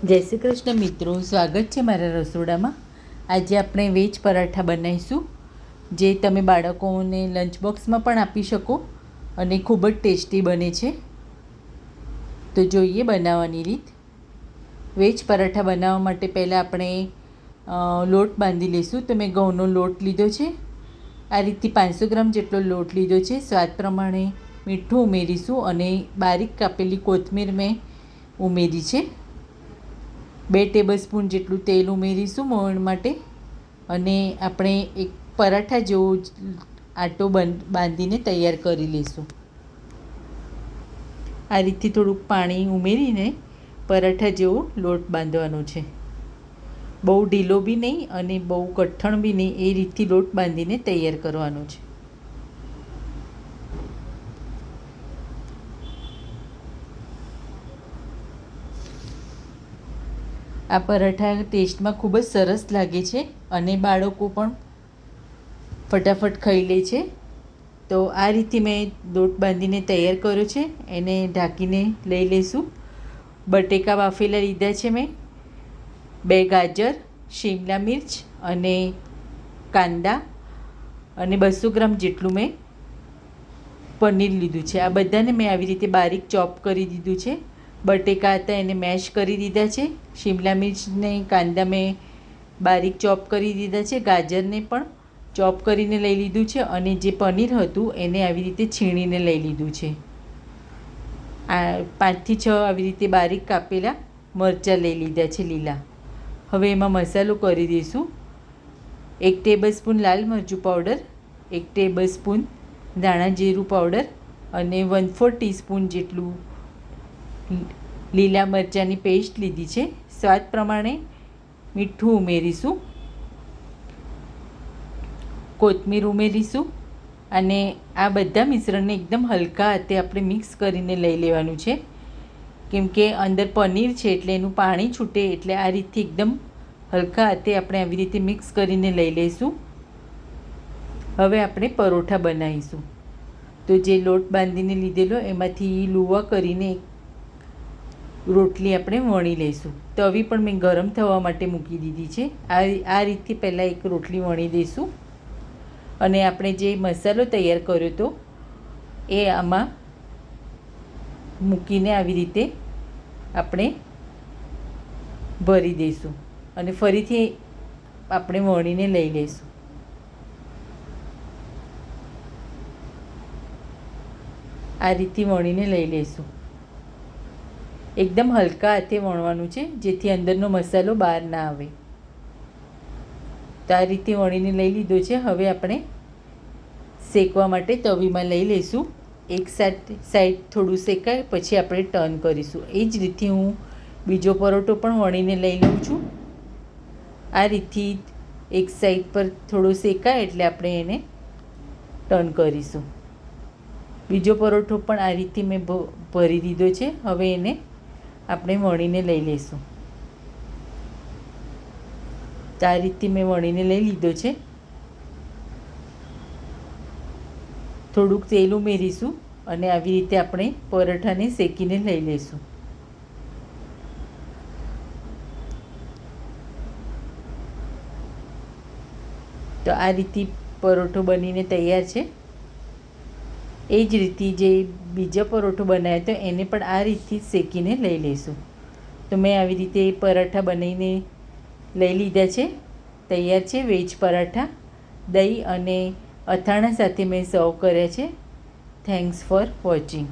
જય શ્રી કૃષ્ણ મિત્રો, સ્વાગત છે મારા રસોડામાં. આજે આપણે વેજ પરાઠા બનાવીશું, જે તમે બાળકોને લંચ બોક્સમાં પણ આપી શકો અને ખૂબ જ ટેસ્ટી બને છે. તો જોઈએ બનાવવાની રીત. વેજ પરાઠા બનાવવા માટે પહેલાં આપણે લોટ બાંધી લઈશું. તો મેં ઘઉંનો લોટ લીધો છે. આ રીતથી પાંચસો ગ્રામ જેટલો લોટ લીધો છે. સ્વાદ પ્રમાણે મીઠું ઉમેરીશું અને બારીક કાપેલી કોથમીર મેં ઉમેરી છે. બે ટેબલ સ્પૂન જેટલું તેલ ઉમેરીશું મોણ માટે અને આપણે એક પરાઠા જેવો આટો બાંધીને તૈયાર કરી લઈશું. આ રીતથી થોડુંક પાણી ઉમેરીને પરાઠા જેવો લોટ બાંધવાનો છે. બહુ ઢીલો બી નહીં અને બહુ કઠણ બી નહીં, એ રીતથી લોટ બાંધીને તૈયાર કરવાનો છે. આ પરાઠા ટેસ્ટમાં ખૂબ જ સરસ લાગે છે અને બાળકો પણ ફટાફટ ખાઈ લે છે. તો આ રીતે મેં દોટ બાંધીને તૈયાર કર્યો છે. એને ઢાંકીને લઈ લઈશું. બટેકા બાફેલા લીધા છે મેં. બે ગાજર, શિમલા મિર્ચ અને કાંદા અને બસો ગ્રામ જેટલું મેં પનીર લીધું છે. આ બધાને મેં આવી રીતે બારીક ચોપ કરી દીધું છે. બટેકા હતા એને મેશ કરી દીધા છે. શિમલા મિર્ચને કાંદા મેં બારીક ચોપ કરી દીધા છે. ગાજરને પણ ચોપ કરીને લઈ લીધું છે અને જે પનીર હતું એને આવી રીતે છીણીને લઈ લીધું છે. આ પાંચથી છ આવી રીતે બારીક કાપેલા મરચાં લઈ લીધા છે લીલા. હવે એમાં મસાલો કરી દઈશું. એક ટેબલ સ્પૂન લાલ મરચું પાવડર, એક ટેબલ સ્પૂન ધાણા જીરું પાવડર અને વન ફોર ટીસ્પૂન જેટલું લીલા મરચાંની પેસ્ટ લીધી છે. સ્વાદ પ્રમાણે મીઠું ઉમેરીશું. કોથમીર ઉમેરીશું અને આ બધા મિશ્રણને એકદમ હલકા હાથે આપણે મિક્સ કરીને લઈ લેવાનું છે. કેમ કે અંદર પનીર છે એટલે એનું પાણી છૂટે એટલે આ રીતથી એકદમ હલકા હાથે આપણે આવી રીતે મિક્સ કરીને લઈ લઈશું. હવે આપણે પરોઠા બનાવીશું. તો જે લોટ બાંધીને લીધેલો એમાંથી લુવા કરીને રોટલી આપણે વણી લઈશું. તવી પણ મેં ગરમ થવા માટે મૂકી દીધી છે. આ આ રીતથી પહેલાં એક રોટલી વણી દઈશું. અને આપણે જે મસાલો તૈયાર કર્યો હતો એ આમાં મૂકીને આવી રીતે આપણે ભરી દઈશું. અને ફરીથી આપણે વણીને લઈ લઈશું. આ રીતથી વણીને લઈ લઈશું. એકદમ હલકા હાથે વણવાનું છે, જેથી અંદરનો મસાલો બહાર ના આવે. તો આ રીતે વણીને લઈ લીધો છે. હવે આપણે શેકવા માટે તવીમાં લઈ લઈશું. એક સાઈડ સાઈડ થોડું શેકાય, પછી આપણે ટર્ન કરીશું. એ જ રીતથી હું બીજો પરોઠો પણ વણીને લઈ લઉં છું. આ રીતથી એક સાઈડ પર થોડો શેકાય એટલે આપણે એને ટર્ન કરીશું. બીજો પરોઠો પણ આ રીતથી મેં ભરી દીધો છે. હવે એને આપણે વણીને લઈ લઈશું. તો આ રીતથી મેં વણીને લઈ લીધો છે. થોડુંક તેલ ઉમેરીશું અને આવી રીતે આપણે પરોઠાને શેકીને લઈ લઈશું. તો આ રીતે પરોઠો બનીને તૈયાર છે. એ જ રીતે જે બીજો પરોઠો બનાવ્યો હતો એને પણ આ રીતથી શેકીને લઈ લઈશું. તો મેં આવી રીતે પરાઠા બનાવીને લઈ લીધા છે. તૈયાર છે વેજ પરાઠા. દહીં અને અથાણા સાથે મેં સર્વ કર્યા છે. Thanks for watching